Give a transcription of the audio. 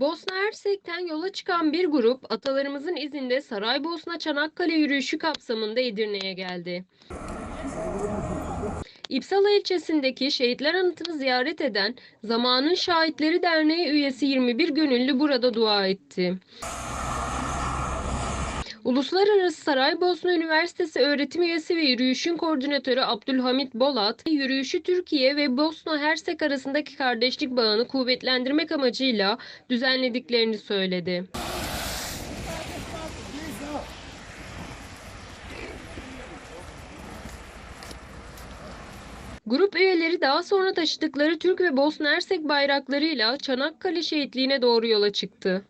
Bosna Hersek'ten yola çıkan bir grup atalarımızın izinde Saraybosna Çanakkale yürüyüşü kapsamında Edirne'ye geldi. İpsala ilçesindeki şehitler anıtını ziyaret eden Zamanın Şahitleri Derneği üyesi 21 gönüllü burada dua etti. Uluslararası Saraybosna Üniversitesi öğretim üyesi ve yürüyüşün koordinatörü Abdülhamit Bolat, yürüyüşü Türkiye ve Bosna Hersek arasındaki kardeşlik bağını kuvvetlendirmek amacıyla düzenlediklerini söyledi. Grup üyeleri daha sonra taşıdıkları Türk ve Bosna Hersek bayraklarıyla Çanakkale şehitliğine doğru yola çıktı.